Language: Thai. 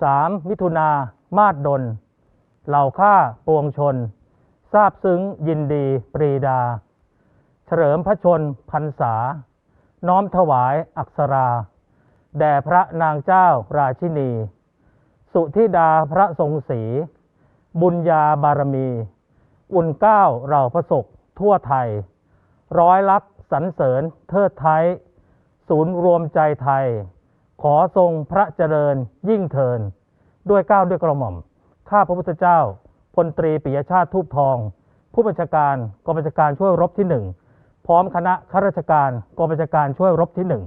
13 มิถุนามาดดล เหล่าข้าปวงชน ทราบซึ้งยินดีปรีดา เฉลิมพระชนพรรษา น้อมถวายอักษรา แด่พระนางเจ้าราชินี สุธิดาพระทรงศรีบุญญาบารมี อุ่นเก้าเราพระศกทั่วไทย ร้อยลักษณ์สรรเสริญเทิดไทย ศูนย์รวมใจไทย ขอทรงพระเจริญยิ่งเทิน ด้วยก้าวด้วยกระหม่อม ข้าพระพุทธเจ้าพลตรีปิยชาติทูปทอง ผู้บัญชาการกองบัญชาการช่วยรบที่หนึ่งพร้อมคณะข้าราชการกองบัญชาการช่วยรบที่หนึ่ง